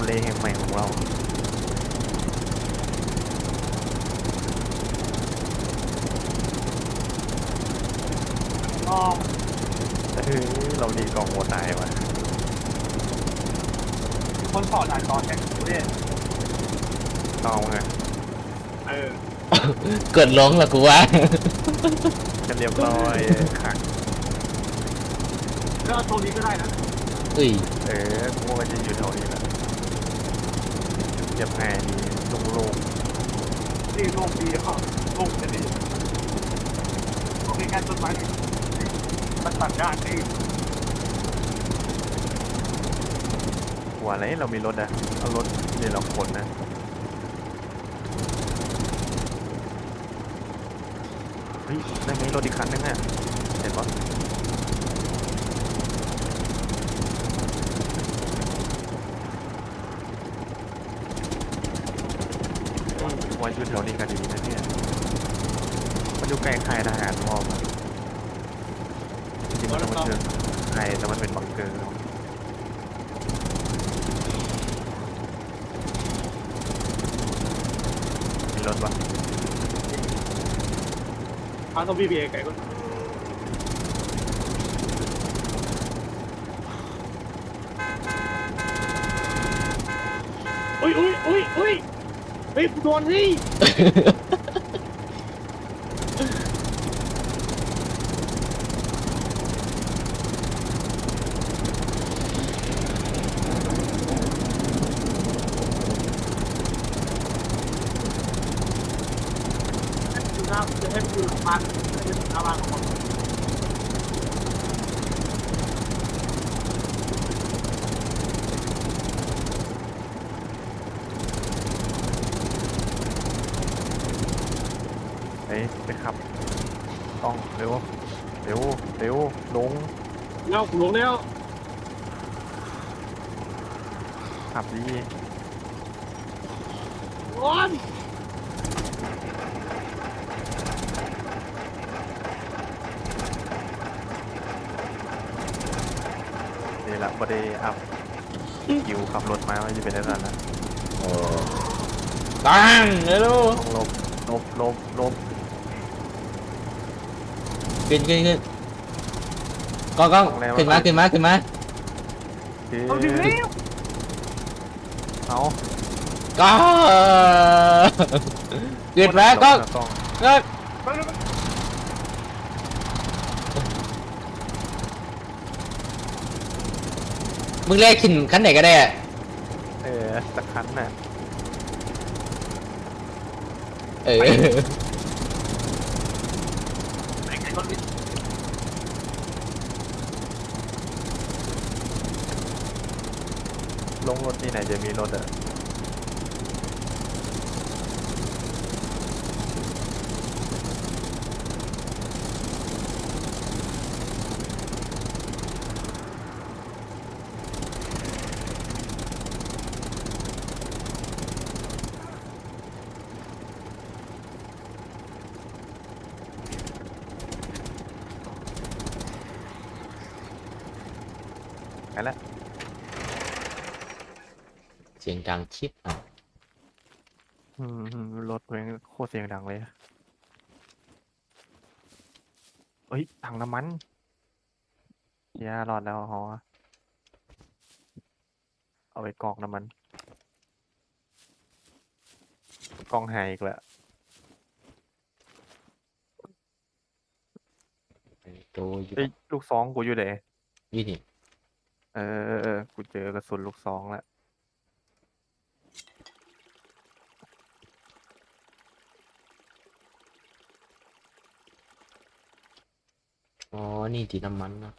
ทะเลแห่งใหม่ของเราอ๋อเฮ้ยเราดีกองหัวตายว่ะคนสอนอ่านตอนแข่งเนี่ยเอาไงเออ กดลงละกูว่า จะเรียบร้อยขังก็ตรงนี้ก็ได้นะอุ้ย เออกูว่าจะอยู่แถวนี้แหละเรี ยบง่ายดีโล่งนี่โลกดีเขาโลกจะดีโอเคการต้นไม้มันตัดได้ที่หัวอะไรเรามีรถอะเอารถนี่เราขนนะเฮ้ยได้ไหมรถอีกคันนึงอะเห็นปะว่า อยู่แถวนี้กันอยู่นะเนี่ยมันอยู่ใกล้ค่ายทหารมอบอะจริงๆมันต้องมาเชิงค่ายแต่มันเป็นบังเกอร์ รถวะทางต้องพี่เบียร์ไก่ก็อุ้ยอุ้ยอุ้ยอุ้ยเฮ้ยโดนที่ดูนะจะให้ดูหลังบ้านให้ดูหน้าบ้านของผม เฮ้ยไปขับ ต้องเร็ว เร็ว เร็ว ลงแล้วกูลงแล้วขับดีร้อนนี่แหละพอดีอัพคิวขับรถมาไม่จะเป็นได้แล้วนะโอ้ตั้งเร็วต้องลบลบลบลบขึ้นขึ้นขึ้น กล้องกล้องขึ้นมาขึ้นมาขึ้นมาคือเอาถึงแล้วเอากล้องขึ้นมาก้องกล้องก้องมึงเรียกขึ้นขั้นไหนก็ได้อะเออสักคันน่ะเออ ไอ้ไก่รถนี่ ลงรถที่ไหนจะมีรถอะ เสียงดังชิบอะอืมอืมรถเพลงโคตรเสียงดังเลยอะเฮ้ยถังน้ำมันยารอดแล้วฮอเอาไปกรอกน้ำมันกล้องหายอีกแล้วโตอยู่เอ้ยลูกซองกูอยู่ไหนยี่นี่ เออเออเออกูเจอกระสุนลูกซองแล้ว อ๋อ นี่ดีน้ำมันนะ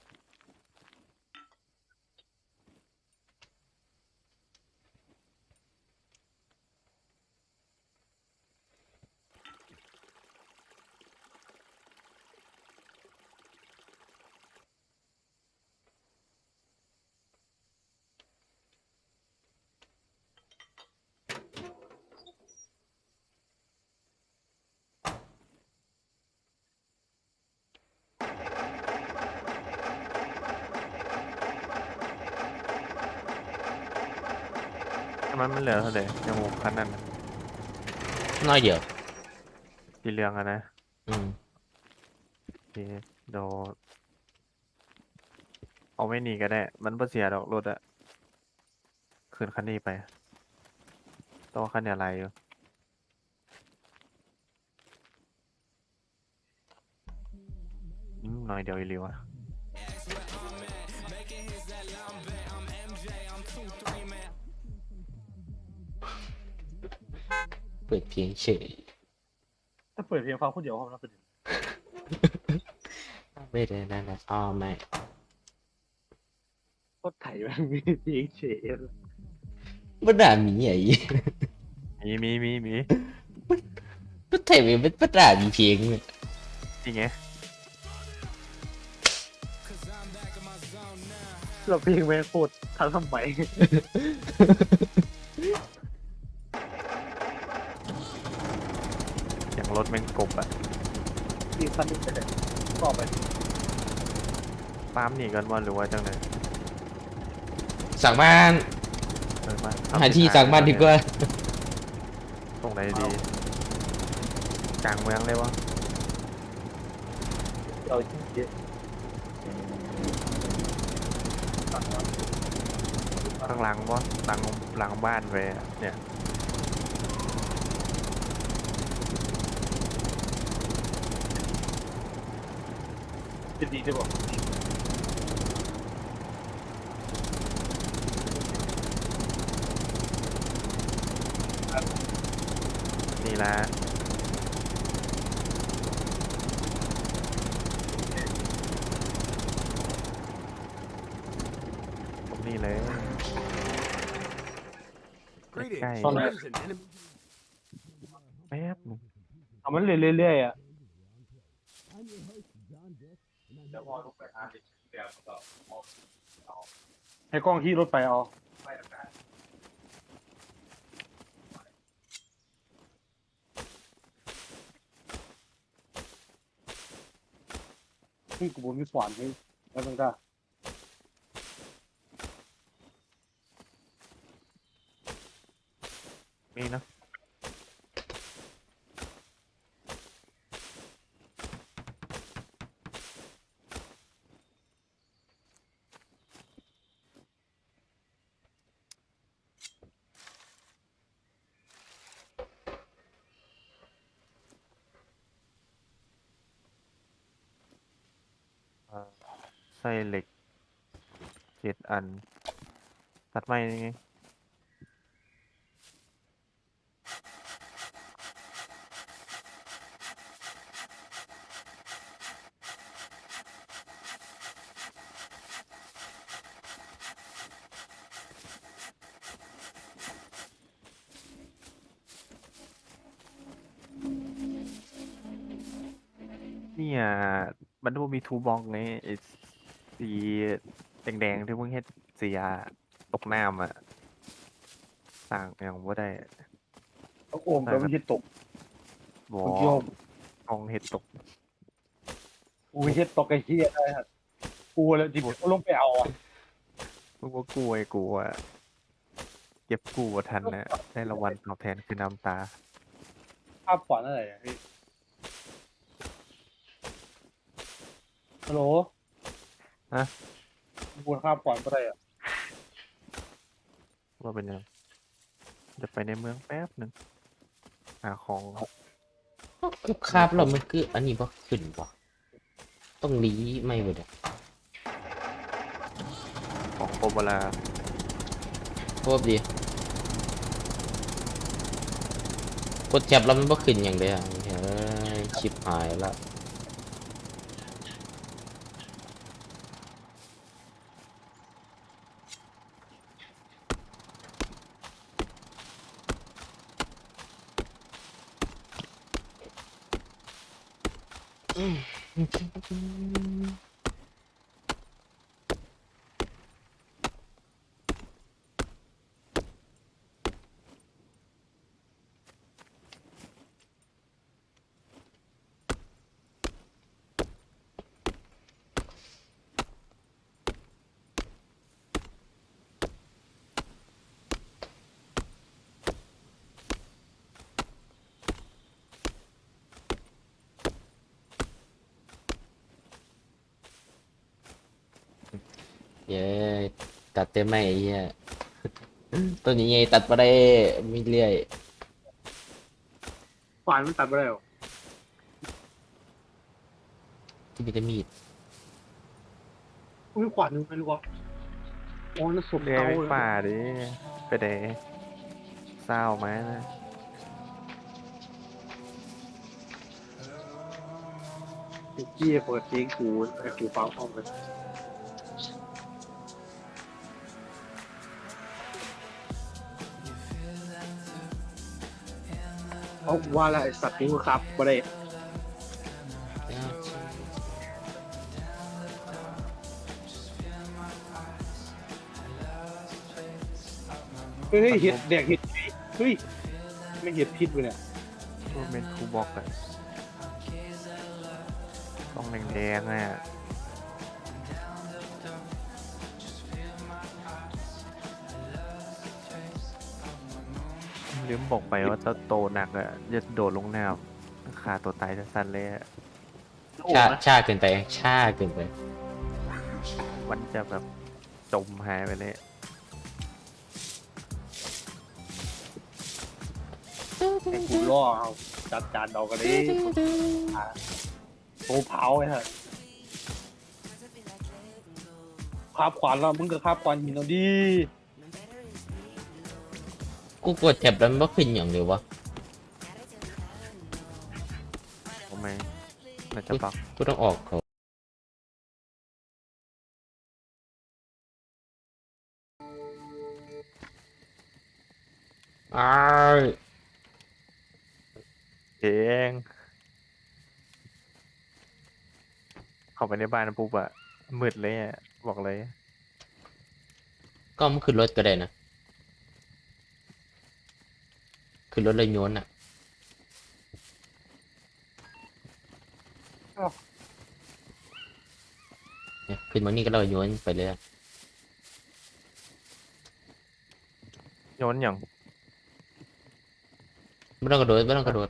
มันมันเหลือเท่าไหร่ยังหกคันนั่นน่ะน้อยเดียว สีเหลืองอะนะอืมโอเคเดี๋ยวเอาไม่หนีก็ได้ มันบ่เสียดอกรถอะคืนคันนี้ไปแตัวาคันเนี้อะไรอยู่อืมน้อยเดียวอีหลีวะ เปิดเพียงเฉยถ้าเปิดเพลงฟังคนเดียวห้องนั้นเป็นไม่ได้นั่นนะอ๋อไม่ก็ไถมันมีเพลงเฉยบ่ด่าหมีไอ้มีมีมีมีบ่ไทยมันบ่ด่ามีเพียงเนี่ยจริงไงเราเพลงแม่งโคตรทันสมัย กบอะมีคันนึงไปเลยต่อไปปั๊มหนีกันว่าหรือว่าจังไหนสั่งบ้านเออมาหาที่สั่งบ้านดีกว่าตรงไหนดีกลางเมืองเลยวะเราเยอะข้างหลังวะหลังหลังบ้านไปอะเนี่ย จะดีจะบอกนี่ละตรงนี้เลย Greetings, Okay. friends and enemies. แป๊บนึงทำมันเรื่อยๆอะ ให้กล้องขี่รถไปเอานี่กูบนมีสวรรค์ให้แล้วมันก็มีนะ ไส้เหล็กเจ็ดอัน ตัดไม้นี่ไงเนี่ยมันบ่มีทูบ็อกไงไอ้ส แดงๆที่มึงเฮ็ดเสียตกน้ำอะต่างอย่างบ่ได้เอาโอมแล้วมันจะตกบ่คุณโยมกองเฮ็ดตกกูเฮ็ดตกไอ้เหี้ยได้ครับกูแล้วจิบกูลงไปเอาอะมึงว่ากลัวไอ้กูอะเก็บกูบ่ทันนะได้รางวัลตอบแทนคือน้ำตา ภาพฝันอะไรอะพี่ฮัลโหล ฮะกูภาพฝันอะไรอะว่าเป็นยังจะไปในเมืองแป๊บหนึงหาของคือคาบเรามันคืออันนี้บ่ขึ้นบ่ต้องหลีไม่เบิดอะของโคบลาครบดีกดแท็บแล้วมันบ่ขึ้นอย่างเดียวเฮ้ยชิบหายละ เย้ตัดเต็มไหมไอ้เหี้ยตัวนี้ไงตัดมาได้ไม่เรื่อยขวานมันตัดไปแล้วที่มีแต่มีดอุ้ยขวานนึงไม่รู้ว่าโอ้นั่นสมเรียกเตาไปเลยป่าดิ ไปเดเศร้าไหมนะเกี้ยเปิดเพลงกูไอ้กูฟังห้องเล เอาว่าและไอสัตว์นี้มึงครับบ่ได้เฮ้ยเห็ดแดกเห็ดพิษเฮ้ยไม่เห็ดพิษเลยเนี่ยรูปเป็นคูบอกอะต้องแดงๆอะ ลืมบอกไปว่าถ้าโตหนักอะจะโดดลงน้ำขาตัวตายจะสั้นเลยอะชาชาเกินไปชาเกินไป มันจะแบบจมหายไปเลยให้กูล่อเอาจัดจานดอกกันดิโตเผาไอ้ฮะคาบขวานแล้วมึงก็คาบขวานหินเอาดิ กูกดแท็บแล้วมันบ่ขึ้นอย่างเดียววะทำไมมันจะบักกูต้องออกเขาอ้ายเองเข้าไปในบ้านปุ๊บอะมืดเลยอะบอกเลย ก็มันขึ้นรถก็ได้นะ ขึ้นรถเลยโยนอะเนี่ยขึ้นมานี่ก็เราโยนไปเลยอะโยนอย่างไม่ต้องกระโดดไม่ต้องกระโดด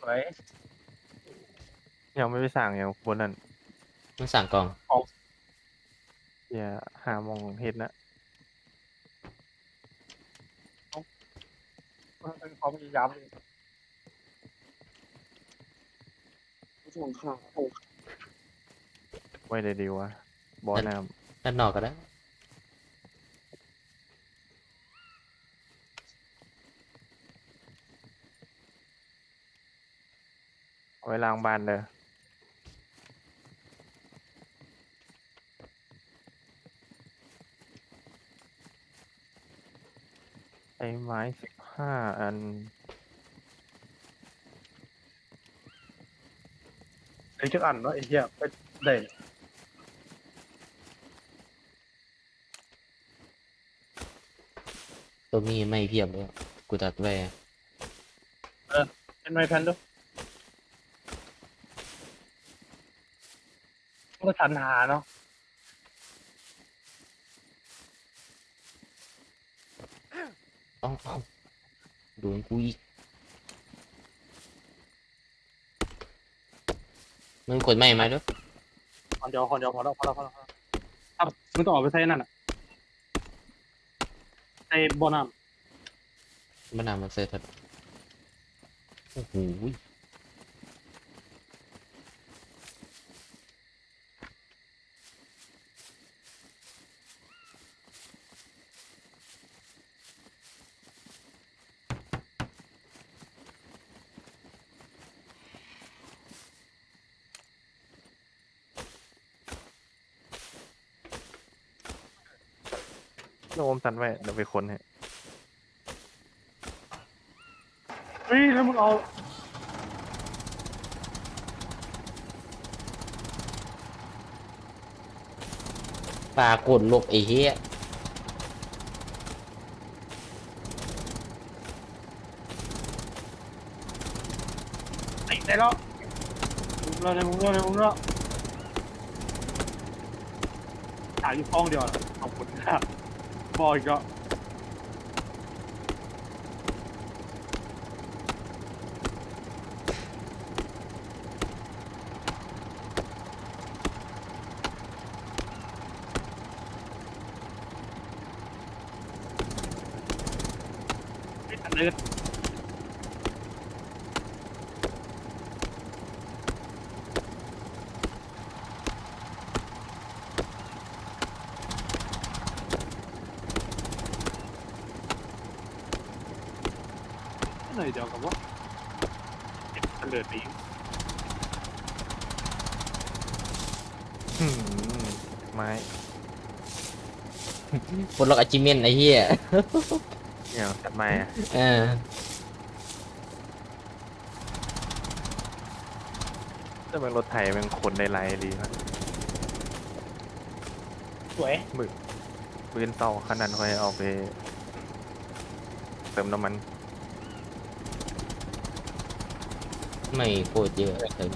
สวยยังไม่ไปสั่งอย่างบนนั้นมันสั่งกล่องอย่าหามองเห็ดนะ เขาพยายามเลยช่วงข้าวไว้เลยดีวะ บอสน้ด้านนอกก็ได้ำเอาไว้ล้างบ้านเลยไอ้ไม้สิบ ห้าอันไอ้จักอันเนาะไอ้เหี้ยไปได้ตัวมีไม่เพียบเลยกูตัดไว้เป็นไม้แผ่นด้วยมันก็สันหาเนาะเอ้าเอ้า โดนกูอีกมึงกดไม่มาด้วยคนเดียวคนเดียวพอแล้วพอแล้วพอแล้วพอแล้วครับมึงต้องออกไปใส่นั่นอะใส่บ่อน้มันนำมาเซตครับโอ้โห โน้มตันไว้เดี๋ยวไปค้นให้เฮ้ยแล้วมึงเอาปลากดลบไอ้เหี้ยไอ้ได้แล้วมึงเล่าเลยมึงเล่าเลยมึงเล่าถ่ายอยู่กล้องเดียวนะขอบคุณครับ by God. Hit ปลดล็อกอาจิเมนไอ้เหี้ยเนี่ยจัดไม้อะเออแต่มันรถไถมันขนในไรดีครับสวยปืนเต่าขนาดค่อยเอาไปเติมน้ำมัน ไม่โคตรเยอะเลย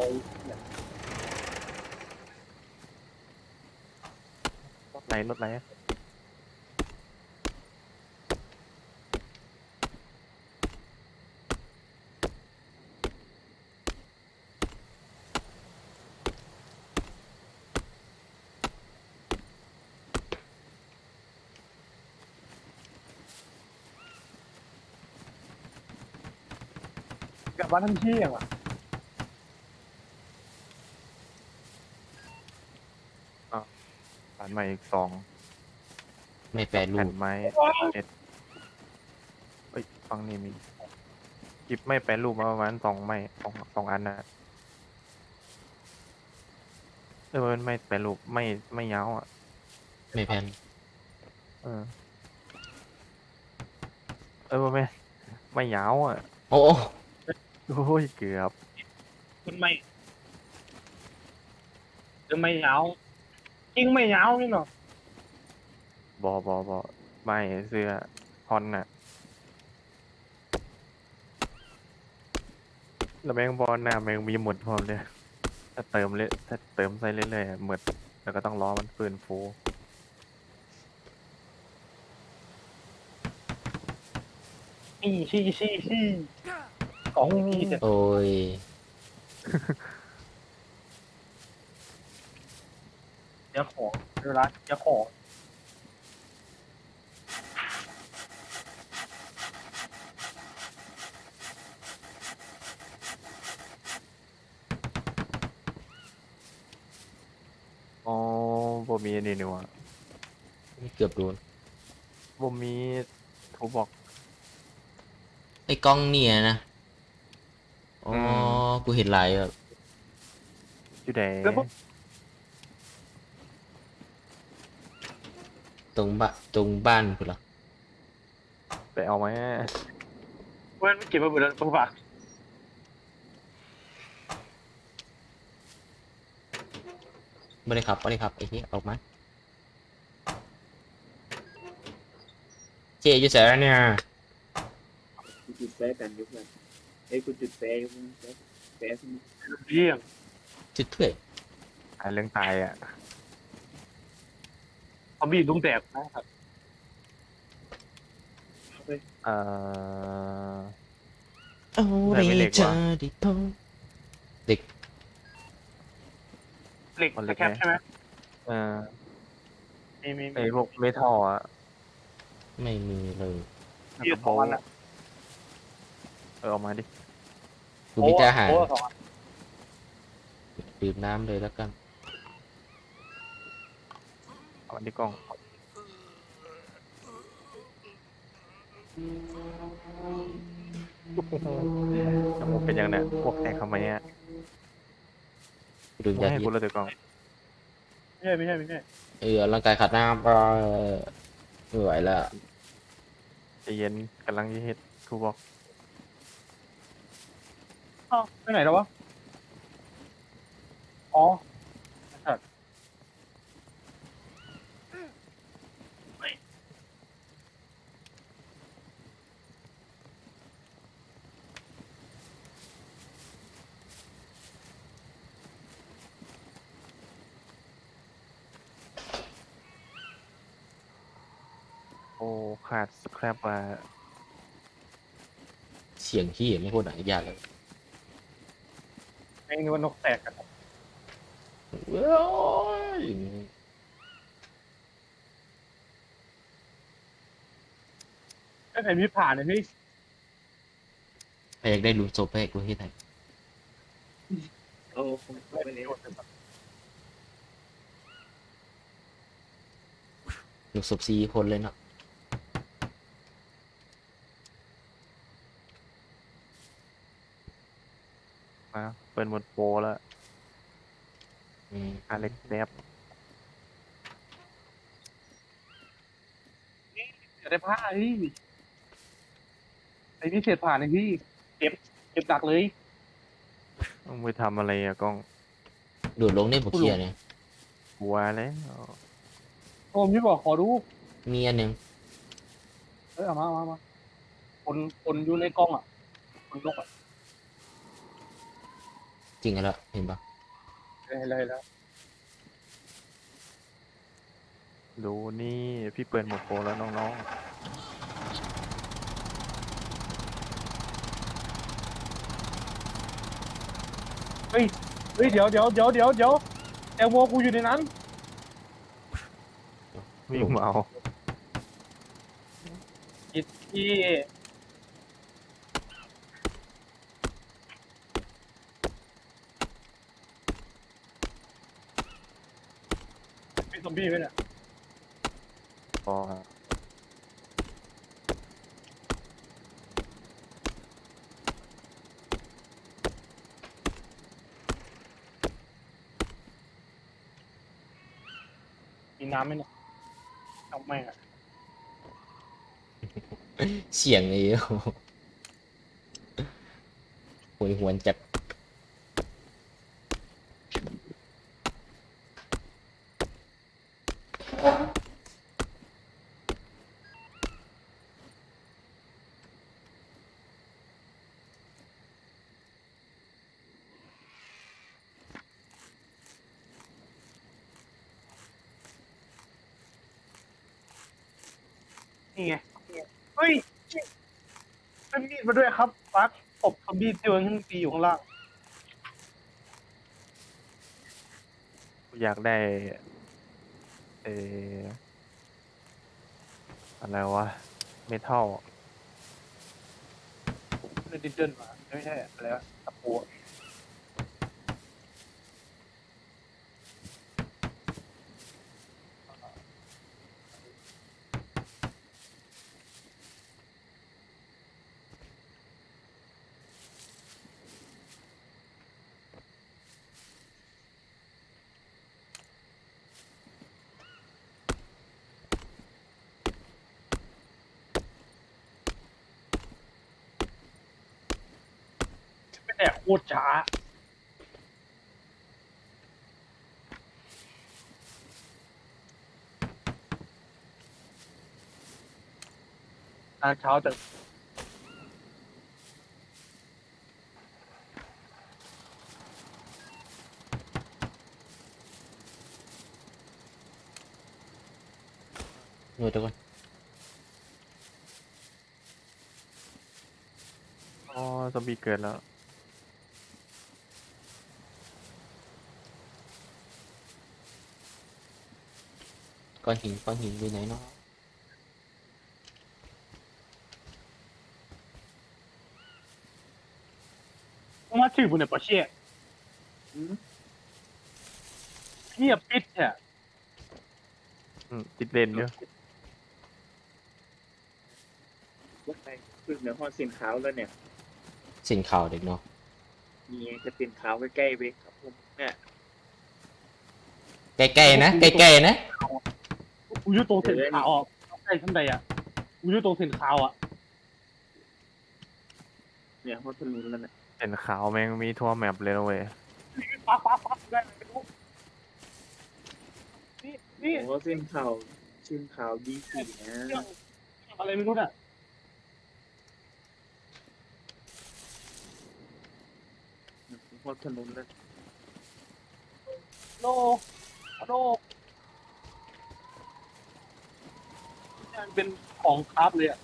ขาดเรารถไรรถไรอะกลับบ้านทันทีอะ ผ่าน มาอีกสองไม่แปรรูแผ่ปนไม้เอ็ดเอ้ยฟังนี่มีกิบไม่แปรรูปมาประมาณสองไม้สองสองอันนะเออมันไม่แปรรูปไม่ไม่ยาวอะ ไม่แพนเออ เออไม่ไม่ยาวอะ โอ้โอ้ยเกือบมันไม่จะไม่ยาว จริงไม่ยาวนี่เนาะบอบอบอไม่เสื้อฮอนน่ะแล้วแมงบอลหน้าแมงมีหมดพร้อมเลย ถ้าเติมเลยถ้าเติมใส่เรื่อยๆอะหมดแล้วก็ต้องรอมันฟื้นฟูชี้ชี้ชี้ชี้ของนี่จะโอ้ย เดี๋ยวของเวลาเดี๋ยวของอ๋อบ่มีอันนี้นี่หวะเกือบโดนบ่มีทูบอกไอ้กล้องเนี่ยนะ อ๋ออืกูเห็นหลายแบบอยู่แดง ตรงบ้านตรงบ้านกูเหรอไปเอาไหมเว้นเก็บมาเบิดแล้วฝากไม่ได้ขับไม่ได้ขับไอ้เหี้ยออกมาเจอยู่แสนเนี่ยกูจุดแป๊ะกันยุคนั้นเอ้ยกูจุดแป๊ะยุคนั้นแป๊ะแป๊ะเยี่ยมจุดถ้วยหาเรื่องตายอะ เขาบีบลุงแตกนะครับเอ่อ โอ้ได้ยไม่เล็กจะวะได้พบเด็กเหล็กสแคปใช่ไหมเอ่อมีมีไอ้พวกเมทัลอะไม่มีเลยแล้วยืดโบของมันว์อะเออเอามาดิกูมีแต่อาหารโอ้สองอันดื่มน้ำเลยแล้วกัน เอามาที่กล้องแล้วมันเป็นยังไงพวกแตกทำไมอะกูดื่มไม่ยาให้พิกูษเลยตัวกล้อง ไม่ใช่ไม่ใช่ไม่ใช่เออร่างกายขาดน้ำก็ไม่ไหวแล้วใจเย็นกำลังจะเฮ็ดทูบอกอ้าวไปไหนแล้ววะ อ๋อสัตว์ โอ้ขาดสแครปว่าเสียงที่ไม่โคตรหนังยากเลยแม่งนึกว่านกแตกกันโอ้ยไอ้แผ่นพิผ่านเนี่ยพี่ไปอยากได้รูปศพไปกูที่ไหนโอ้คงไปเลยรูปศพสี่คนเลยเนาะ มา เปิดหมดโปรแล้วอืมอาเล็กแดบจะได้ผ้าพี่ไอ้นี่เศษผ่านเลยพี่เก็บเก็บดักเลยต้องไปทำอะไรอะกล้องโดดลงในบุกเคียเนี่ยกลัวแล้วโอมพี่บอกขอดูมีอันหนึ่งเอ้ยเอามาเอามาเอามาคนคนอยู่ในกล้องอะคนนกอะ จริงแล้วเห็นปะเห็นเลยแล้วดูนี่พี่เปิดหมดโปรแล้วน้องเฮ้ยเฮ้ยเดี๋ยวเดี๋ยวเดี๋ยวเดี๋ยวเดี๋ยวแตงโมกูอยู่ในนั้นๆวิ่งมาเอาที่เป็ ซอมบี้ไหมเนี่ยพอมีน้ำไหมเนี่ยเอาไม่อะเสียงเลยโอ้โหหวยหวนจัด นี่ไงเฮ้ยเป็นมีดมาด้วยครับฟักตบซอมบี้ที่มันขึ้นปีอยู่ข้างล่างอยากได้ เอออะไรวะ เมทัล เดินดินเดินมาไม่ใช่อะไรวะตะปู แต่โคตรช้าทานเช้าจากหน่วยตะกันอ๋อซอมบี้เกิดแล้ว อนหินก้อนหินอยู่ไหนเนาะมาชื่อบุญเนี่ยปะเชี่ยอืมเงียบปิดเนี่ยอืมติดเลนเยอะว่าไปขึ้นเหนือห้องสินขาวแล้วเนี่ย สินข่าวเด็กเนาะมีจะเป็นขาวใกล้ๆไปครับผมเนี่ย ใกล้ๆนะใกล้ๆนะ กูอยุ่ตรงเส้นขาวอะใกล้ท่านใดอะกูอยุ่ตรงเส้นขาวอะเนี่ยห้องทะลุแล้วเนี่ยเห็นขาวแม่งมีทั่วแมปเลยนะเว้ยฟ้าฟ้าฟ้าได้ไม่รู้นี่นี่โอ้เส้นขาวเส้นขาวดีสีนะเรื่องอะไรไม่รู้น่ะห้องทะลุแล้วโลโลนี่ มันเป็นของคราฟเลยอะ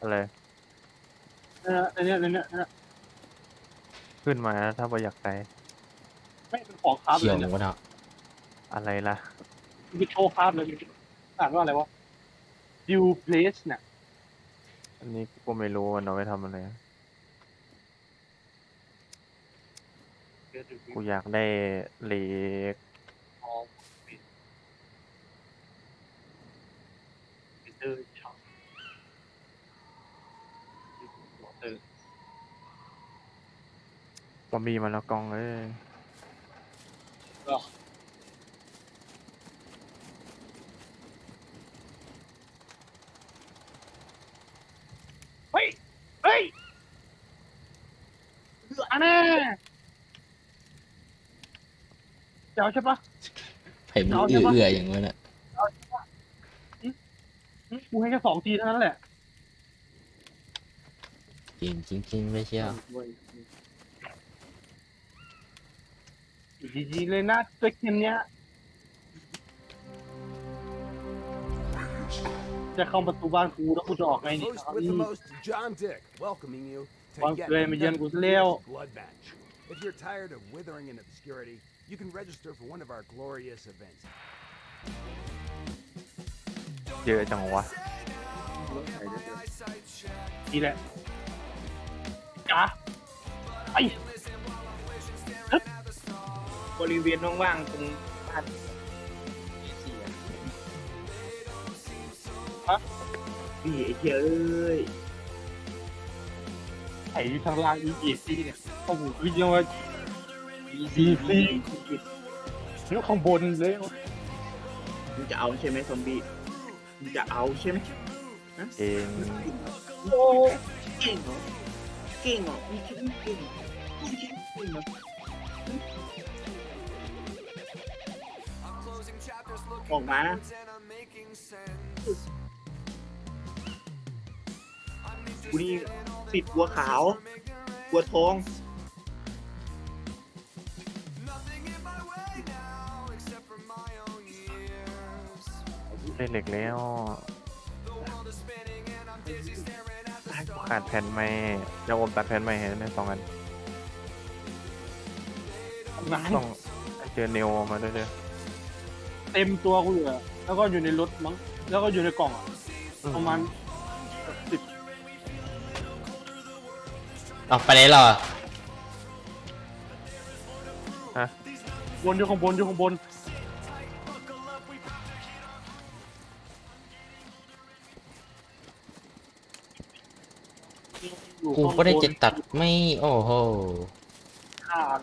อะไร นะฮะในเนี้ยในเนี้ยในเนี้ยขึ้นมาถ้าบ่อยากได้ไม่เป็นของคราฟเขีเลยวยหเนี่ยมูเนาะอะไรล่ะ มันเป็นโชว์คราฟเลยมันอ่านว่าอะไรวะ view place เนี่ยอันนี้กูก็ไม่รู้มันเอาไว้ทำอะไร กูอยากได้เหล็ก อ๋อปิดปิดเตอร์ช็อปเออซอมบี้มาแล้วกองเอ้ยก็เฮ้ย เฮ้ยเหลือแน่เจ้าใช่ปะ ไผ่มันเอื้อเอื้ออย่างนั้นอะหึกูให้แค่สองทีเท่านั้นแหละจริงจริงๆไม่เชี่ยวเว้ยดีๆเลยนะตัวเกมเนี้ยจะเข้าประตูบ้านกูแล้วกูจะออกไงนี่ Host with the most, John Dick, welcoming you to Vâng, yet tụi em mà dân của another Leo. glorious blood match. If you're tired of withering in obscurity, you can register for one of our glorious events. เยอะจังวะรถไถด้วยเถอะนี่แหละจ้าไอ้บริเวณว่างๆตรงบ้านสี่อะพี่ไอ้เหี้ยเอ้ยไอ้ทางล่าง EAC เนี่ยโอ้โหคือยังว่า ซี EC แล้วข้างบนเลยมึงจะเอาใช่ไหมซอมบี้มึงจะเอาใช่ไหมเองโอ้เก่งเหรอเก่งเหรอมึงคิดว่าเก่งเหรอมึงคิดว่าเก่งเหรอออกมานะกูนี่ติดหัวขาวหัวทอง ได้เหล็กแล้วขาดแผ่นไม้เดี๋ยวอมตัดแผ่นไม้ให้ได้สองอันหนานต้องเจอเนวมาด้วยเด้อเต็มตัวกูเลยอะแล้วก็อยู่ในรถมั้ง แล้วก็อยู่ในกล่องอะประมาณสิบออกไปเลยเหรอวนอยู่ข้างบนอยู่ข้างบนอยู่กูข้างบน ก็ได้จะตัดไม่ โอ้โหขาด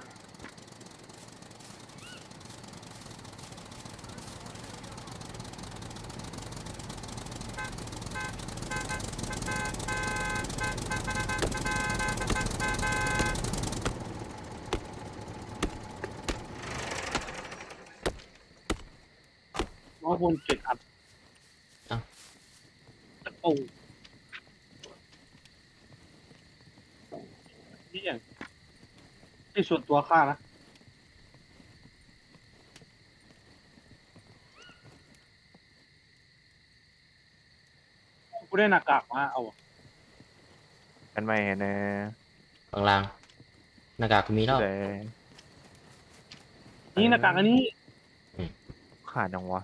น้องบนเจ็ดอัน อ้าว โอ้นี่อย่าง ที่ส่วนตัวข้านะ กูได้หน้ากากมาเอาอะแผ่นไม้ให้แน่บางลางหน้ากากกูมีแล้ว แต่นี่หน้ากากอันนี้ ขาดจังวะ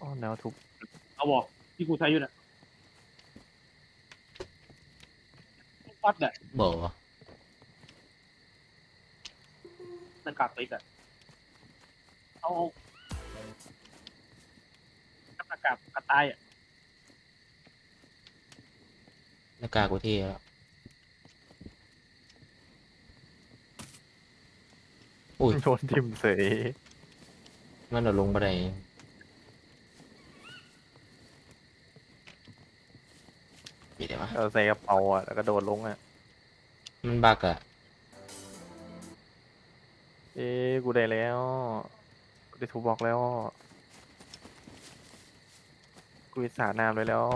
อ๋อแนวทุบเอาบอกที่กูใช้อยู่น่ะปัดเนี่ยบอก หน้ากากติ๊กอะเอาเอาหน้ากากกระต่ายอะหน้ากากกูเที่แล้วอุ้ยโดนทิ่มเสยมันเราลงไปได้มีได้ปะเอาใส่กระเป๋าอะแล้วก็โดดลงอะ มันบักอะ เอ้กูได้แล้ว กูได้ถูกบอกแล้ว กูอิสาน้ำเลยแล้ว